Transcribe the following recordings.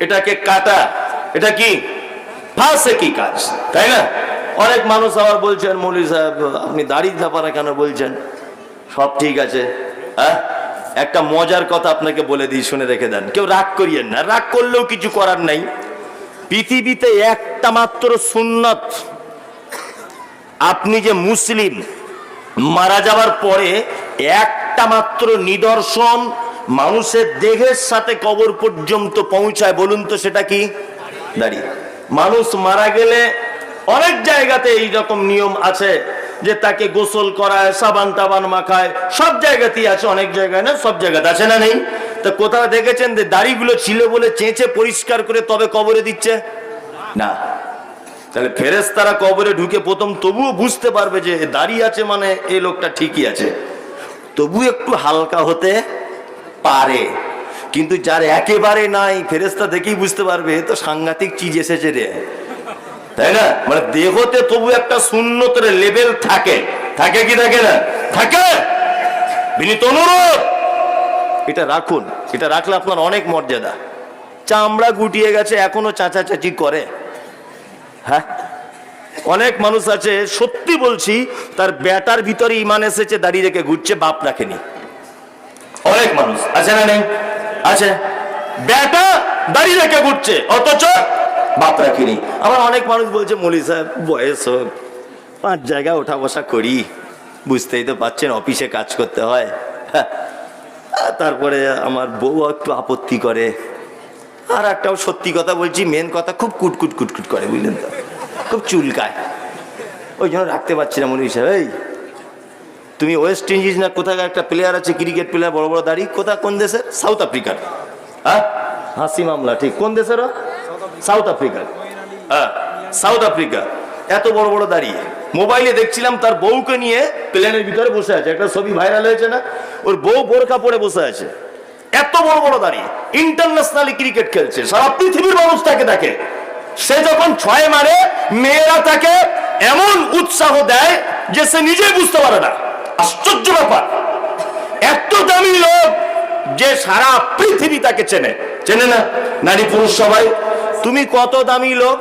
এটাকে কাটা, এটা কি? কি কাজ? তাই না? অনেক মানুষ আবার বলছেন, মৌলী সাহেব, আপনি দাড়ি ধাপারা কেন বলছেন? সব ঠিক আছে হ্যাঁ? একটা মজার কথা আপনাকে বলে দিই, শুনে রেখে দেন। কেউ রাগ করিয়েন না। রাগ করলেও কিছু করার নাই। পৃথিবীতে একটা মাত্র সুন্নত। আপনি যে মুসলিম, মারা যাওয়ার পরে একটা মাত্র নিদর্শন মানুষের দেহের সাথে কবর পর্যন্ত পৌঁছায়, বলুন তো সেটা কি? দাঁড়িয়ে। মানুষ মারা গেলে অনেক জায়গাতে এই রকম নিয়ম আছে যে তাকে গোসল করায়, সাবান টাবান মাখায়, সব জায়গাতেই আছে, অনেক জায়গায় না, সব জায়গাতে আছে না নেই? তো কোথাও দেখেছেন যে দাড়িগুলো ছিল বলে চেঁচে পরিষ্কার করে তবে কবরে দিচ্ছে? না। তাহলে ফেরেস তারা কবরে ঢুকে প্রথম তবুও বুঝতে পারবে যে দাঁড়িয়ে আছে মানে এই লোকটা ঠিকই আছে। তবু একটু হালকা হতে পারে। কিন্তু যার একেবারে নাই ফেরেস্তা দেখেই বুঝতে পারবে তো সাংঘাতিক চিজ এসেছে রে। তাই না? মানে দেহতে তবু একটা শূন্যতের লেভেল থাকে। থাকে কি থাকে না? থাকে! বিনীত অনুরোধ! এটা রাখুন। এটা রাখলে আপনার অনেক মর্যাদা। চামড়া গুটিয়ে গেছে, এখনও চাচা চাচি করে। হ্যাঁ? অনেক মানুষ আছে, সত্যি বলছি, তার ব্যাটার ভিতরে ইমান এসেছে, দাঁড়িয়ে রেখে ঘুরছে, বাপ রাখেনি। অনেক মানুষ। আছে না নেই? আছে। ব্যাটা দাঁড়িয়ে রেখে ঘুরছে। অথচ বাপ রাখিনি। আবার অনেক মানুষ বলছে, মলি সাহেব, বয়স হোক। পাঁচ জায়গায় ওঠা বসা করি। বুঝতেই তো পাচ্ছেন, অফিসে কাজ করতে হয়। হ্যাঁ। তারপরে আমার বউ একটু আপত্তি করে। আর একটাও সত্যি কথা বলছি মেন কথা খুব কুটকুট কুটকুট করে, বুঝলেন তো? খুব চুলকায়। ওই জন্য রাখতে পারছি না মনে হিসাবে এই তুমি ওয়েস্ট ইন্ডিজ না, কোথাকার একটা প্লেয়ার আছে ক্রিকেট প্লেয়ার বড় বড় দাড়ি কোথা কোন দেশের? সাউথ আফ্রিকার হ্যাঁ? হাসি মামলা, ঠিক। কোন দেশের? সাউথ আফ্রিকার হ্যাঁ সাউথ আফ্রিকা এত বড় বড় দাঁড়িয়ে মোবাইলে দেখছিলাম, তার বউকে নিয়ে প্লেনের ভিতরে বসে আছে। একটা ছবি ভাইরাল হয়েছে না? ওর বউ বোরখা পরে বসে আছে। এত বড় বড় দাঁড়িয়ে ইন্টারন্যাশনালি ক্রিকেট খেলছে। সারা পৃথিবীর মানুষ তাকে দেখে। সে যখন ছয় মারে, মেয়েরা তাকে এমন উৎসাহ দেয় যে সে নিজেই বুঝতে পারে না। আশ্চর্য ব্যাপার। এত দামি লোক যে সারা পৃথিবী তাকে চেনে। চেনে না? নারী পুরুষ সবাই। তুমি কত দামি লোক?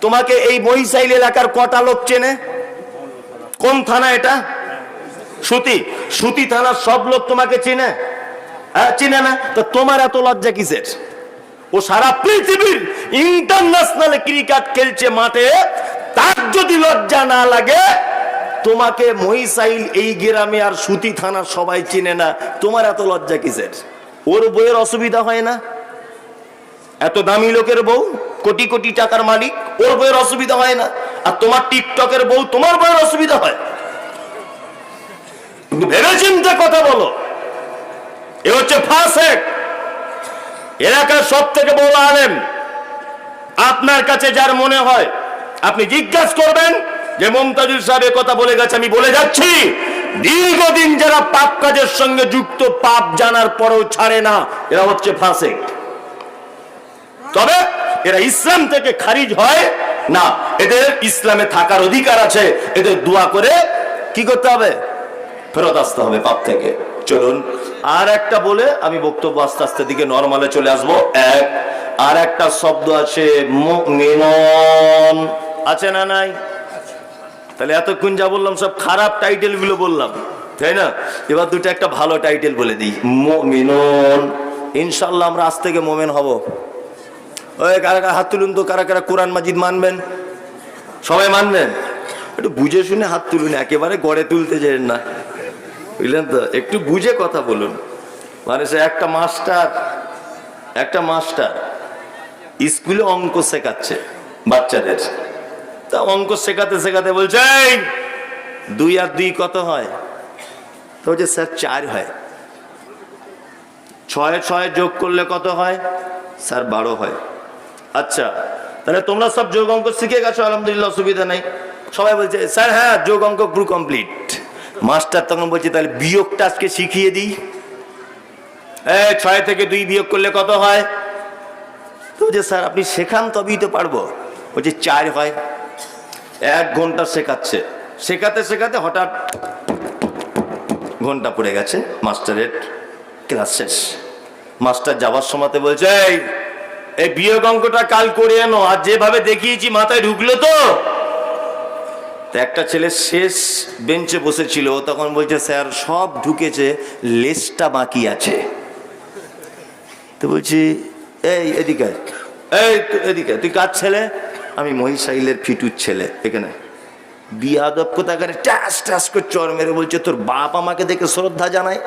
তোমাকে এই মহিষাইল এলাকার কটা লোক চেনে? কোন থানা এটা? সুতি। সুতি থানার সব লোক তোমাকে চেনে? হ্যাঁ চিনে না? তো তোমার এত লজ্জা কিসের? ও সারা পৃথিবীর ইন্টারন্যাশনাল ক্রিকেট খেলছে মাঠে। তার যদি লজ্জা না লাগে তোমাকে মহিষাইল এই গ্রামে আর সুতি থানার সবাই চিনে না। তোমার এত লজ্জা কিসের? ওর বইয়ের অসুবিধা হয় না? এত দামি লোকের বউ, কোটি কোটি টাকার মালিক, ওর বইয়ের অসুবিধা হয় না? আর তোমার টিকটকের বউ, তোমার বইয়ের অসুবিধা হয়? ভেবে চিন্তে কথা বলো। এ হচ্ছে ফাসেক এলাকার সব থেকে বড় আলেম। আপনার কাছে যার মনে হয়, আপনি জিজ্ঞাসা করবেন যে মমতাজুল সাহেব কথা বলে গেছে, আমি বলে যাচ্ছি, দীর্ঘদিন যারা পাপ কাজের সঙ্গে যুক্ত, পাপ জানার পরেও ছাড়ে না, এরা হচ্ছে ফাসেক তবে এরা ইসলাম থেকে খারিজ হয় না, এদের ইসলামে থাকার অধিকার আছে, এদের দোয়া করে কি করতে হবে? ফেরত আসতে হবে পাপ থেকে। চলুন, আর একটা বলে আমি বক্তব্য আস্তে আস্তে দিকে নর্মালে চলে আসব। এক, আর একটা শব্দ আছে আছে না নাই? তাহলে এতক্ষণ যা বললাম সব খারাপ টাইটেলগুলো বললাম, তাই না? এবার দুটো একটা ভালো টাইটেল বলে দিই, মুমিনুন। ইনশাল্লাহ আমরা আজ থেকে মোমেন হব। ওই কারা কারা হাত তুলুন তো, কারা কারা কোরআন মাজিদ মানবেন? সবাই মানবেন? একটু বুঝে শুনে হাত তুলুন, একেবারে গড়ে তুলতে যেন না। বুঝলেন তো? একটু বুঝে কথা বলুন। মানে সে একটা মাস্টার একটা মাস্টার। স্কুলে অঙ্ক শেখাচ্ছে বাচ্চাদের। তা অঙ্ক শেখাতে শেখাতে বলছে দুই আর দুই কত হয়? তো বলছে, স্যার, চার হয়। ছয় ছয় যোগ করলে কত হয়? স্যার, বারো হয়। আচ্ছা তাহলে তোমরা সব যোগ অঙ্ক শিখে গেছো, আলহামদুলিল্লাহ, অসুবিধা নেই। সবাই বলছে, স্যার হ্যাঁ যোগ অঙ্ক গ্রু কমপ্লিট মাস্টার তখন বলছে, তাহলে বিয়োগটা আজকে শিখিয়ে দিই। ছয় থেকে দুই বিয়োগ করলে কত হয়? তো বলছে, স্যার, আপনি শেখান, তবেই তো পারব। বলছে, চার হয়। এক ঘণ্টা শেখাচ্ছে। শেখাতে শেখাতে হঠাৎ ঘণ্টা পড়ে গেছে, মাস্টারের ক্লাস শেষ। মাস্টার যাবার সময়তে বলছে, এই এই বিয়োগ অঙ্কটা কাল করে এনো আর যেভাবে দেখিয়েছি মাথায় ঢুকলো তো? একটা ছেলে শেষ বেঞ্চে বসেছিল, তখন বলছে, স্যার, সব ঢুকেছে, লেসটা বাকি আছে। তো বলছি, এই, এদিকে এই, এদিকে, তুই কার ছেলে? আমি মহিষাইলের ফিটুর ছেলে, এখানে। বিয়াদব কোথাকারে টাস টাস করে চর মেরে বলছে, তোর বাপ আমাকে দেখে শ্রদ্ধা জানায়?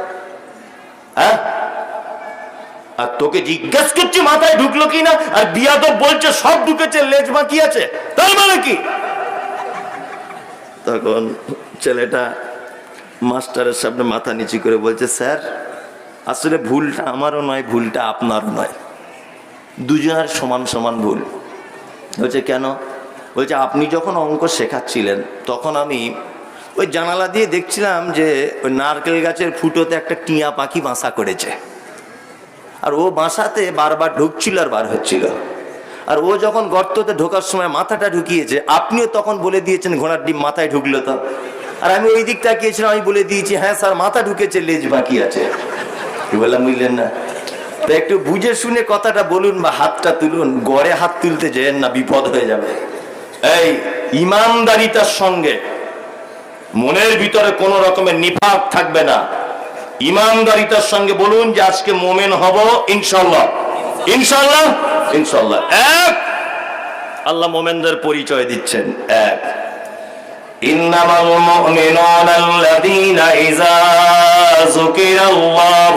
হ্যাঁ? আর তোকে জিজ্ঞেস করছি, মাথায় ঢুকলো কি না? আর বিয়াদব বলছে, সব ঢুকেছে, লেজ বাকি আছে। তার মানে কি? তখন ছেলেটা মাস্টারের সামনে মাথা নিচু করে বলছে, স্যার, আসলে ভুলটা আমারও নয়, ভুলটা আপনারও নয়। দুজনের সমান সমান ভুল। বলছে, কেন? বলছে, আপনি যখন অঙ্ক শেখাচ্ছিলেন, তখন আমি ওই জানালা দিয়ে দেখছিলাম যে ওই নারকেল গাছের ফুটোতে একটা টিয়া পাখি বাসা করেছে। আর ও বাসাতে বারবার ঢুকছিল আর বার হচ্ছিল। আর ও যখন গর্ততে ঢোকার সময় মাথাটা ঢুকিয়েছে, আপনিও তখন বলে দিয়েছেন ঘোড়ার ডিম মাথায় ঢুকলো তো। আর আমি ওই দিক তাকিয়েছিলাম, আমি বলে দিয়েছি হ্যাঁ স্যার, মাথা ঢুকেছে, লেজ বাকি আছে। বললাম, বুঝলেন না। তো একটু বুঝে শুনে কথাটা বলুন বা হাতটা তুলুন গড়ে হাত তুলতে যেন না বিপদ হয়ে যাবে এই ইমানদারিতার সঙ্গে মনের ভিতরে কোনো রকমের নিফাক থাকবে না ইমানদারিতার সঙ্গে বলুন যে আজকে মোমেন হব ইনশাল্লাহ ইনশাল্লাহ ইনশাল্লাহ এক আল্লাহ মোমেনদের পরিচয় দিচ্ছেন এক إنما المؤمنون الذين إذا ذكر الله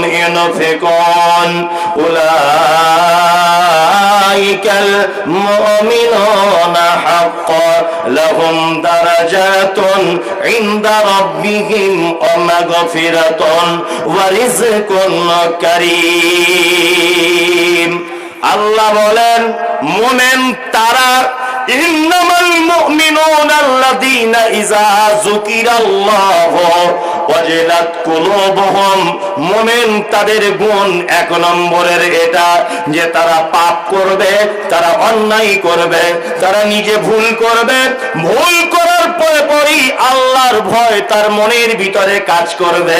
মুনাফেকন। উলাইকাল মুমিনুনা হাক্কান লাহুম দারাজাতুন ইনদা রাব্বিহিম ওয়া মাগফিরাতুন ওয়া রিযকুন কারীম। আল্লাহ বলেন, মুমিন তারা ইন্নামা ইন্নামাল الذين إذا ذكر الله ওয়াজিলাত কুলুবুহুম মুমিন তাদের গুণ এক নম্বরের এটা যে তারা পাপ করবে, তারা অন্যায় করবে, তারা নিজে ভুল করবে। ভুল করার ভয় তার মনের ভিতরে কাজ করবে।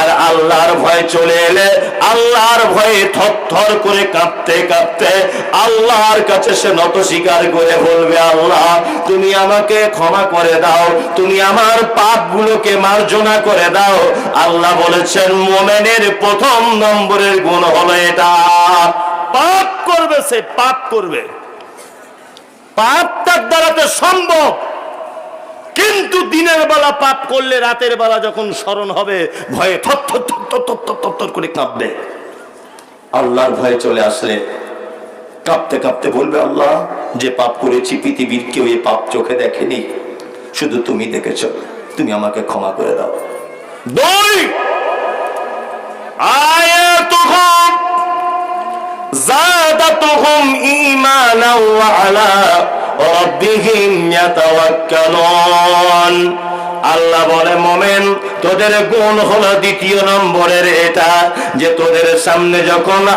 আর আল্লাহর ভয় চলে এলে আল্লাহর ভয়ে থরথর করে কাঁপতে কাঁপতে আল্লাহর কাছে সে নত স্বীকার করে বলবে, আল্লাহ, তুমি আমাকে ক্ষমা করে দাও, তুমি আমার পাপগুলোকে মার্জনা করে দাও। আল্লাহ বলেছেন, মোমেনের প্রথম নম্বরের গুণ হলো এটা। পাপ করবে সে, পাপ করবে। পাপ তার দ্বারাতে সম্ভব। কিন্তু দিনের বেলা পাপ করলে রাতের বেলা যখন স্মরণ হবে, ভয়ে থর করে কাঁপবে। আল্লাহর ভয়ে চলে আসলে কাঁপতে কাঁপতে বলবে, আল্লাহ, যে পাপ করেছি পৃথিবীর কেউ এই পাপ চোখে দেখেনি। শুধু তুমি দেখেছ, তুমি আমাকে ক্ষমা করে দাও। দুই, আয়াতুহুম জাদাতুহুম ঈমানাও আল্লাহ বলে, মোমেন, তোদের গুণ হলো দ্বিতীয় নম্বরের এটা, যে তোদের সামনে যখন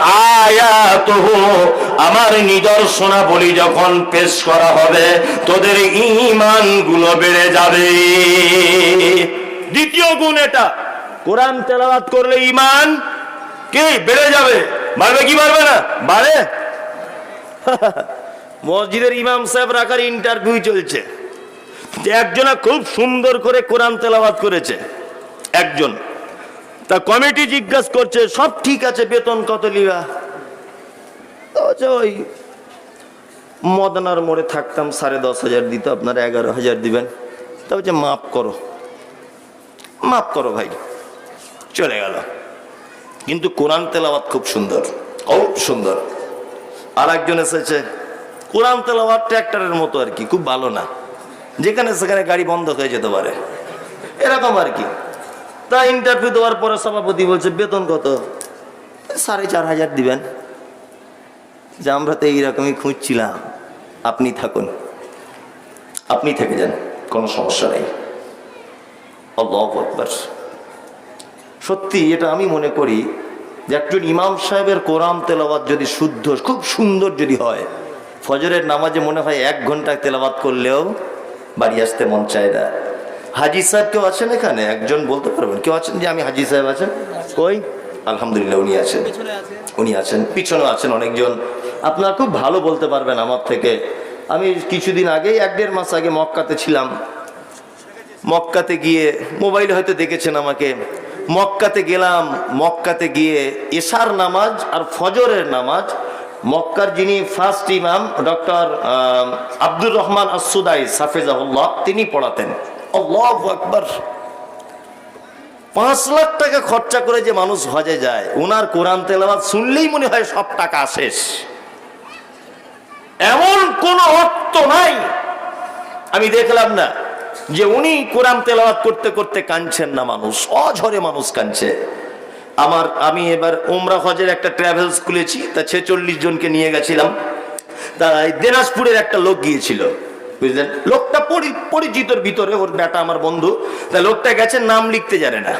আয়াত আমার নিদর্শনা বলি যখন পেশ করা হবে, তোদের ইমানগুলো বেড়ে যাবে। দ্বিতীয় গুণ এটা। কোরআন তেলাওয়াত করলে ইমান কি? বেড়ে যাবে। বাড়বে কি বাড়বে না? বাড়ে? মসজিদের ইমাম সাহেব রাখার ইন্টারভিউ চলছে। একজনা খুব সুন্দর করে কোরআন তেলাওয়াত করেছে। একজন। তা কমিটি জিজ্ঞাসা করছে, সব ঠিক আছে, বেতন কত লিবা? ওই মদনার মোড়ে থাকতাম, সাড়ে দশ হাজার দিত, আপনারা এগারো হাজার দিবেন। তা বলছে, মাফ করো। মাফ করো ভাই। চলে গেল। কিন্তু কোরআন তেলাওয়াত খুব সুন্দর খুব সুন্দর। আর একজন এসেছে কোরআন তেলাওয়াত ট্র্যাক্টরের মতো আর কি, খুব ভালো না। যেখানে সেখানে গাড়ি বন্ধ হয়ে যেতে পারে। এরকম আর কি। তা ইন্টারভিউ দেওয়ার পরে সভাপতি বলছে, বেতন কত? সাড়ে চার হাজার দিবেন। যে, আমরা তো এইরকমই খুঁজছিলাম। আপনি থাকুন। আপনি থেকে যান। কোনো সমস্যা নেই। আল্লাহু আকবার। সত্যি এটা আমি মনে করি যে, একজন ইমাম সাহেবের কোরআন তেলাওয়াত যদি শুদ্ধ, খুব সুন্দর যদি হয় ফজরের নামাজে মনে হয় এক ঘণ্টা তেলাওয়াত করলেও বাড়ি আসতে মন চায় না। হাজি সাহেব কেউ আছেন এখানে? একজন বলতে পারবেন? কেউ আছেন যে আমি হাজি সাহেব আছেন? কই? আলহামদুলিল্লাহ, উনি আছেন। উনি আছেন পিছনে আছেন অনেকজন। আপনারা খুব ভালো বলতে পারবেন আমার থেকে। আমি কিছুদিন আগেই এক দেড় মাস আগে মক্কাতে ছিলাম। মক্কাতে গিয়ে, মোবাইলে হয়তো দেখেছেন আমাকে। মক্কাতে গেলাম, মক্কাতে গিয়ে এশার নামাজ আর ফজরের নামাজ মক্কার যিনি ফার্স্ট ইমাম ডক্টর আব্দুর রহমান আসুদাই সাফেজাহুল্লাহ তিনি পড়াতেন। আকবর। পাঁচ লাখ টাকা খরচা করে যে মানুষ হজে যায় ওনার কোরআন তেলাবাদ শুনলেই মনে হয় সব টাকা শেষ। এমন কোন অর্থ নাই। আমি দেখলাম না যে উনি কোরআন তেলাওয়াত করতে করতে কাঁদছেন না মানুষ, অঝরে মানুষ কাঁদছে। আমার, আমি এবার ওমরা হজের একটা ট্রাভেলস খুলেছি তা ছেচল্লিশ জনকে নিয়ে গেছিলাম। তা দিনাজপুরের একটা লোক গিয়েছিল, বুঝলেন? লোকটা পরি- পরিচিতর ভিতরে, ওর বেটা আমার বন্ধু। তা লোকটা গেছে, নাম লিখতে জানে না।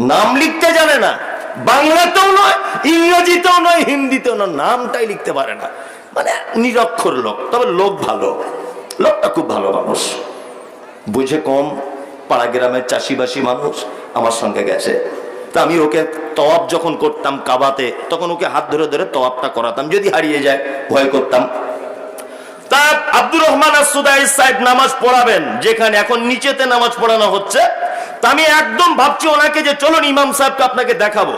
নাম লিখতে জানে না। বাংলাতেও নয়, ইংরেজিতেও নয়, হিন্দিতেও নয়, নামটাই লিখতে পারে না। মানে নিরক্ষর লোক, তবে লোক ভালো। লোকটা খুব ভালো মানুষ। বুঝে কম, পাড়া গ্রামের চাষিবাসী মানুষ আমার সঙ্গে গেছে। তা আমি ওকে তওয়াব যখন করতাম কাবাতে, তখন ওকে হাত ধরে ধরে তওয়াবটা করাতাম, যদি হারিয়ে যায় ভয় করতাম। তা আব্দুর রহমান আসুদাই সাহেব নামাজ পড়াবেন, যেখানে এখন নিচেতে নামাজ পড়ানো হচ্ছে। তা আমি একদম ভাবছি ওনাকে যে চলুন ইমাম সাহেবকে আপনাকে দেখাবো।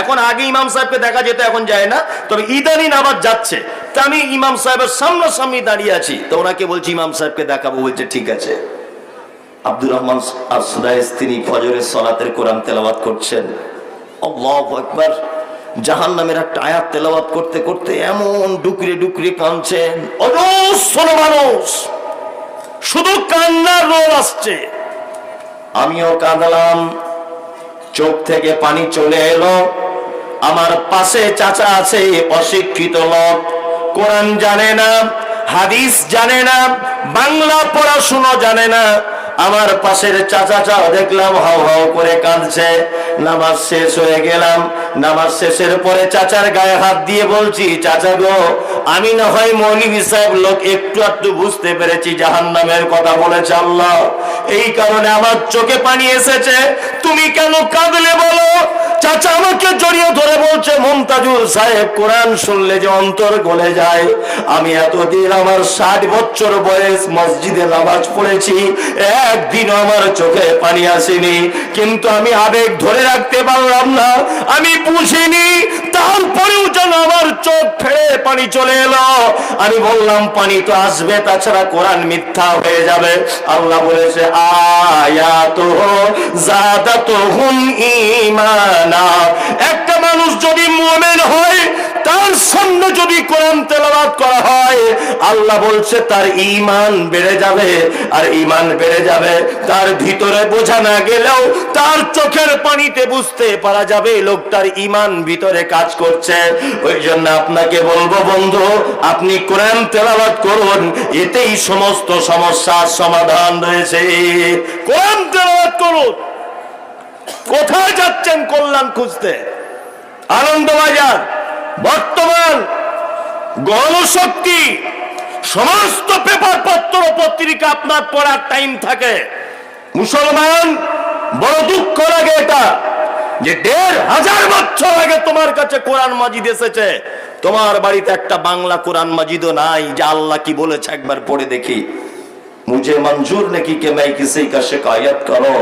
এখন আগে ইমাম সাহেবকে দেখা যেত, এখন যায় না। তবে ইদানিন আবার যাচ্ছে। তা আমি ইমাম সাহেবের সামনাসামনি দাঁড়িয়ে আছি। তো ওনাকে বলছি, ইমাম সাহেবকে দেখাবো, বলছে, ঠিক আছে। আব্দুর রহমান আর সুদাইস তিনি ফজরের সলাতের কোরআন তেলাওয়াত করছেন। আকবার। জাহান নামের একটা আয়াত তেলাওয়াত করতে করতে এমন ডুকরে ডুকরে কাঁদছেন। অজস্র মানুষ, শুধু কান্নার রোল আসছে। আমিও কাঁদলাম, চোখ থেকে পানি চলে এলো। আমার পাশে চাচা আছে, অশিক্ষিত লোক। কোরআন জানে না, হাদিস জানে না, বাংলা পড়াশুনো জানে না। আমার পাশের চাচা চাও দেখলাম হাও হাও করে কাঁদছে। নামাজ শেষ হয়ে গেলাম। নামাজ শেষের পরে চাচার গায়ে হাত দিয়ে বলছি, চাচা গো, আমি না হয় মৌলিক সাহেব লোক একটু একটু বুঝতে পেরেছি জাহান নামের কথা বলে আল্লাহ। এই কারণে আমার চোখে পানি এসেছে। তুমি কেন কাঁদলে বলো? চাচা আমাকে জড়িয়ে ধরে বলছে, মমতাজুল সাহেব, কোরআন শুনলে যে অন্তর গলে যায়। আমি এতদিন আমার ষাট বছর বয়স মসজিদে নামাজ পড়েছি, একদিন আমার চোখে পানি আসেনি। কিন্তু আমি আবেগ ধরে রাখতে পারলাম না। আমি বুঝিনি তারপরেও যেন আমার চোখ ফেড়ে পানি চলে এলো। আমি বললাম, পানি তো আসবে, তাছাড়া কোরআন মিথ্যা হয়ে যাবে। আল্লাহ বলেছে একটা মানুষ যদি মোমেন হয়, তার সামনে যদি কোরআন তেলাওয়াত করা হয়, আল্লাহ বলছে, তার ইমান বেড়ে যাবে। আর ইমান বেড়ে যাবে, তার ভিতরে বোঝা না গেলেও তার চোখের পানিতে বুঝতে পারা যাবে, লোকটার ইমান ভিতরে কাজ করছে ওই জন্য আপনাকে বলব, বন্ধু, আপনি কোরআন তেলাওয়াত করুন, এতেই সমস্ত সমস্যার সমাধান রয়েছে। কোরআন তেলাওয়াত করুন। কোথায় যাচ্ছেন কল্যাণ খুঁজতে? আনন্দবাজার, বর্তমান গণশক্তি, সমস্ত পেপার পত্র, পত্রিকা আপনার পড়ার টাইম থাকে। মুসলমান, বড় দুঃখ লাগে এটা। যে দেড় হাজার বছর আগে তোমার কাছে কোরআন মাজিদ এসেছে তোমার বাড়িতে একটা বাংলা কোরআন মাজিদও নাই যে আল্লাহ কি বলেছে একবার পড়ে দেখি मुझे मंजूर नहीं कि मैं किसी का शिकायत करो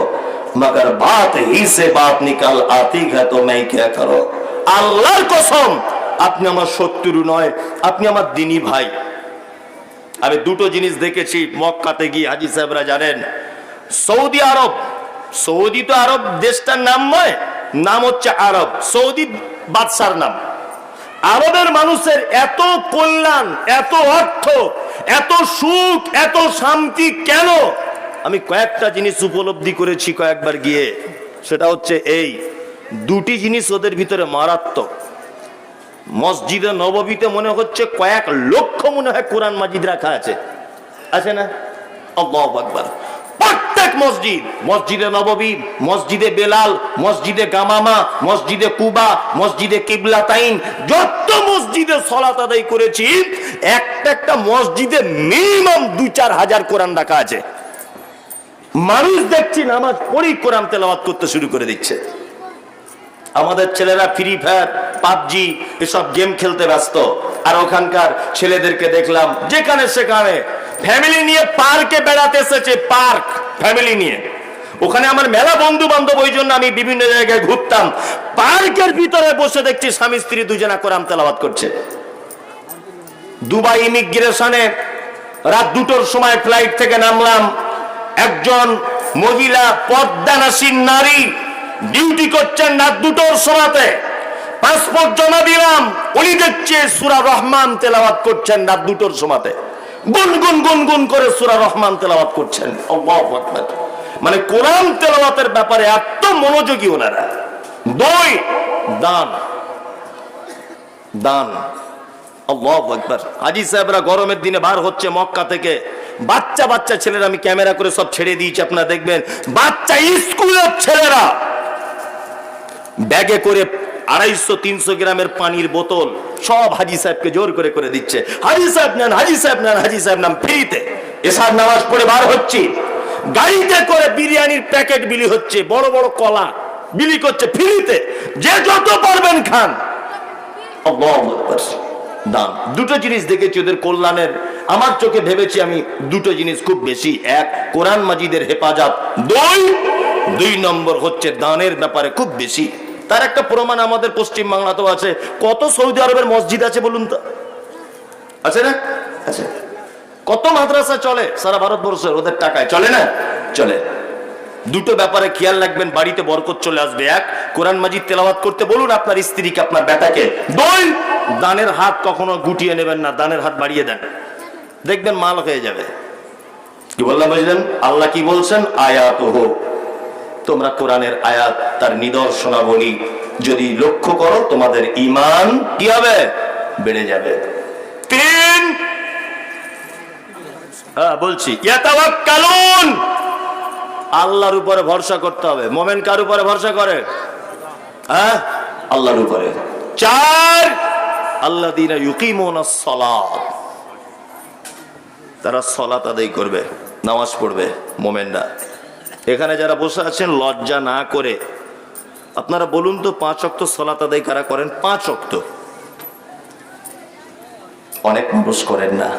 मगर बात ही से बात निकल आती है तो मैं क्या करो আল্লাহর কসম আপনি আমার শত্রু নয় আপনি আমার দিনী ভাই আমি দুটো জিনিস দেখেছি মক্কাতে গিয়ে হাজি সাহেবরা জানেন সৌদি আরব সৌদি তো আরব দেশটার নাম নয় নাম হচ্ছে আরব, সৌদি বাদশার নাম। আরবের মানুষের এত কল্যাণ, এত অর্থ, এত সুখ, এত শান্তি কেন? আমি কয়েকটা জিনিস উপলব্ধি করেছি কয়েকবার গিয়ে। সেটা হচ্ছে এই, দুটি জিনিস ওদের ভিতরে মারাত্মক। মসজিদে নববীতে মনে হচ্ছে কয়েক লক্ষ মনে হয় কোরআন মাজিদ রাখা আছে। আছে না? আল্লাহু আকবার। প্রত্যেক মসজিদ। মসজিদে নববী, মসজিদে বেলাল, মসজিদে গামামা, মসজিদে কুবা, মসজিদে কিবলাতাইন, যত মসজিদে সলাত আদায় করেছি, একটা একটা মসজিদে মিনিমাম দু চার হাজার কোরআন রাখা আছে। মানুষ দেখছি নামাজ পড়ি কোরআন তেলাওয়াত করতে শুরু করে দিচ্ছে। আমাদের ছেলেরা ফ্রি ফায়ার, পাবজি, এসব গেম খেলতে ব্যস্ত। আর ওখানকার ছেলেদেরকে দেখলাম, যেখানে সেখানে। ফ্যামিলি নিয়ে পার্কে বেড়াতে এসেছে, পার্ক। ফ্যামিলি নিয়ে। ওখানে আমার মেলা বন্ধু বান্ধব ওই জন্য আমি বিভিন্ন জায়গায় ঘুরতাম। পার্কের ভিতরে বসে দেখছি স্বামী, স্ত্রী দুজনা কোরআন তেলাওয়াত করছে। দুবাই ইমিগ্রেশনে রাত দুটোর সময় ফ্লাইট থেকে নামলাম। একজন মহিলা, পদ্মানাসীন নারী, ডিউটি করছেন রাত দুটোর সময়তে। পাসপোর্ট জমা দিলাম। উনি দেখছে সুরা রহমান তেলাওয়াত করছেন রাত দুটোর সময়তে। গুনগুন গুনগুন করে সুরা রহমান তেলাওয়াত করছেন। মানে কোরআন তেলাওয়াতের ব্যাপারে এত মনোযোগী ওনারা। দুই, দান। দান। সাহেবরা গরমের দিনে বার হচ্ছে মক্কা থেকে। বাচ্চা বাচ্চা ছেলেরা, আমি ক্যামেরা করে সব ছেড়ে দিয়েছি, আপনারা দেখবেন। বাচ্চা, স্কুলের ছেলেরা। ব্যাগে করে আড়াইশো, তিনশো গ্রামের পানির বোতল সব হাজি সাহেবকে জোর করে করে দিচ্ছে। হাজি সাহেব নেন, হাজি সাহেব নেন, হাজি সাহেব নাম ফ্রিতে। এসার নামাজ পড়ে বার হচ্ছি। গাড়িতে করে বিরিয়ানির প্যাকেট বিলি হচ্ছে, বড় বড় কলা বিলি করছে, ফ্রিতে। যে যত পারবেন খান। দান দুটো জিনিস দেখেছি ওদের কল্যাণের। আমার চোখে ভেবেছি আমি দুটো জিনিস খুব বেশি। এক, কোরআন মাজিদের হেফাজত। দুই দুই নম্বর হচ্ছে দানের ব্যাপারে খুব বেশি। তার একটা প্রমাণ আমাদের পশ্চিম বাংলাতেও আছে। কত সৌদি আরবের মসজিদ আছে বলুন তো? আছে না? আছে। কত মাদ্রাসা চলে? সারা ভারতবর্ষের ওদের টাকায়। চলে না? চলে। দুটো ব্যাপারে খেয়াল রাখবেন, বাড়িতে বরকত চলে আসবে। এক, কোরআন মাজিদ তেলাওয়াত করতে বলুন, আপনার স্ত্রীকে, আপনার বেটাকে। দুই, দানের হাত কখনো গুটিয়ে নেবেন না, দানের হাত বাড়িয়ে দেন। দেখবেন মাল হয়ে যাবে। কি বললাম বুঝলেন? আল্লাহ কি বলছেন? আয়াত হো তোমরা কোরআনের আয়াত, তার নিদর্শনাবলী যদি লক্ষ্য করো, তোমাদের ইমান কি হবে? বেড়ে যাবে। তিন হ্যাঁ বলছি। আল্লাহর উপরে ভরসা করতে হবে। মোমেন কার উপরে ভরসা করে? হ্যাঁ আল্লাহর উপরে। চার আল্লাহ দিনা তারা সলাত আদায় করবে, নামাজ পড়বে, মোমেনরা। এখানে যারা বসে আছেন, লজ্জা না করে। আপনারা বলুন তো, পাঁচ অক্ত সলাত আদায় কারা করেন? পাঁচ অক্ত অনেক মানুষ করেন না।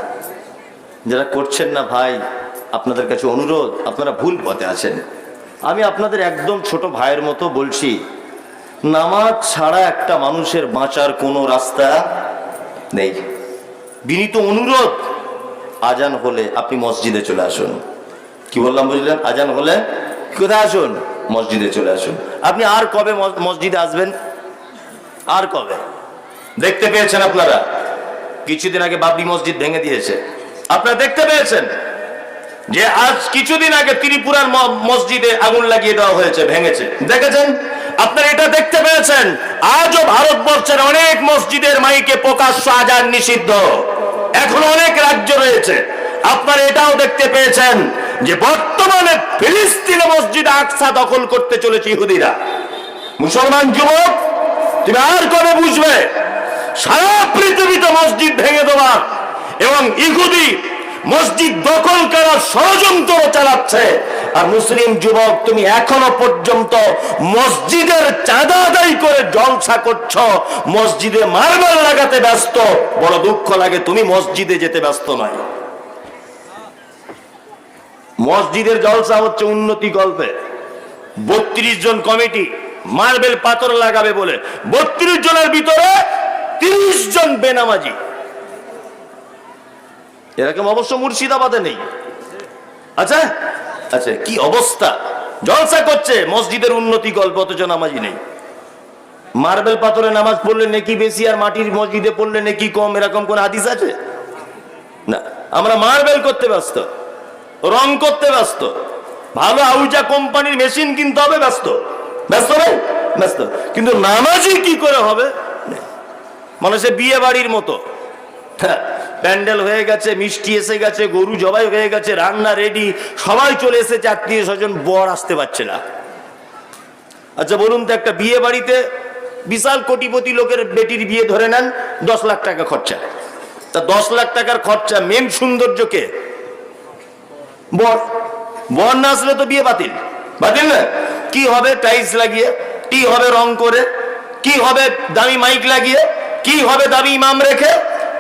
যারা করছেন না, ভাই, আপনাদের কাছে অনুরোধ, আপনারা ভুল পথে আছেন। আমি আপনাদের একদম ছোট ভাইয়ের মতো বলছি, নামাজ ছাড়া একটা মানুষের বাঁচার কোনো রাস্তা নেই। বিনীত অনুরোধ, আজান হলে আপনি মসজিদে চলে আসুন। কি বললাম, বুঝলেন? আজান হলে কোথায় আসুন? মসজিদে চলে আসুন। আপনি আর কবে মসজিদে আসবেন? আর কবে? দেখতে পেয়েছেন আপনারা? কিছুদিন আগে বাবরি মসজিদ ভেঙে দিয়েছে। আপনারা দেখতে পেয়েছেন? যে আজ কিছুদিন আগে ত্রিপুরার মসজিদে আগুন লাগিয়ে দেওয়া হয়েছে, ভেঙেছে। দেখেছেন? আপনারা এটা দেখতে পেয়েছেন? আজও ভারতবর্ষের অনেক মসজিদের মাইকে প্রকাশ্য আজান নিষিদ্ধ। এখন অনেক রাজ্য রয়েছে। আপনারা এটাও দেখতে পেয়েছেন? যে বর্তমানে ফিলিস্তিনে মসজিদ আকসা দখল করতে চলেছে ইহুদিরা। মুসলমান যুবক, তুমি আর কবে বুঝবে? সারা পৃথিবীতে মসজিদ ভেঙে দেওয়া এবং ইহুদি মসজিদ দখল করার ষড়যন্ত্র চালাচ্ছে। আর মুসলিম যুবক, তুমি এখনও পর্যন্ত মসজিদের চাঁদা আদায় করে জলসা করছ। মসজিদে মার্বেল লাগাতে ব্যস্ত। বড় দুঃখ লাগে, তুমি মসজিদে যেতে ব্যস্ত নয়। মসজিদের জলসা হচ্ছে উন্নতি গল্পে। বত্রিশ জন কমিটি মার্বেল পাথর লাগাবে বলে। বত্রিশ জনের ভিতরে তিরিশ জন বেনামাজি। এরকম অবশ্য মুর্শিদাবাদে নেই। আচ্ছা? আচ্ছা কি অবস্থা? জলসা করছে, মসজিদের উন্নতি গল্প অথচ নামাজি নেই। মার্বেল পাথরে নামাজ পড়লে নেকি বেশি আর মাটির মসজিদে পড়লে নেকি কম, এরকম কোন হাদিস আছে? না, আমরা মার্বেল করতে ব্যস্ত। রং করতে ব্যস্ত। ভালো আউজা কোম্পানির মেশিন কিনতে হবে, ব্যস্ত। ব্যস্ত নেই ব্যস্ত। কিন্তু নামাজি কি করে হবে। মানে বিয়ে বাড়ির মতো। প্যান্ডেল হয়ে গেছে, মিষ্টি এসে গেছে, গরু জবাই হয়ে গেছে, রান্না রেডি, সবাই চলে এসেছে, আত্মীয় স্বজন বর আসতে পারছে না। আচ্ছা বলুন তো, একটা বিয়ে বাড়িতে বিশাল কোটিপতি লোকের বেটির বিয়ে ধরে নেন, দশ লাখ টাকা খরচা। তা দশ লাখ টাকার খরচা, মেন সৌন্দর্যকে বর। বর না আসলে তো বিয়ে বাতিল। বাতিল না? কি হবে টাইলস লাগিয়ে? কি হবে রং করে? কি হবে দামি মাইক লাগিয়ে? কি হবে দামি ইমাম রেখে?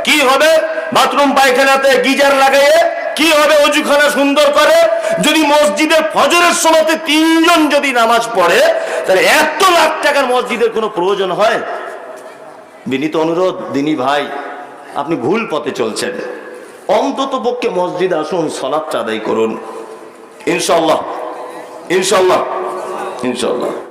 কি হবে বাথরুম পায়খানাতে গিজার লাগাইয়ে? কি হবে অজুখানা সুন্দর করে? যদি মসজিদের ফজরের সময়তে তিনজন যদি নামাজ পড়ে, তাহলে এত লাখ টাকার মসজিদের কোনো প্রয়োজন হয়? বিনীত অনুরোধ, দিনী ভাই, আপনি ভুল পথে চলছেন। অন্তত পক্ষে মসজিদ আসুন সলাপ আদায় করুন। ইনশাল্লাহ ইনশাল্লাহ ইনশাল্লাহ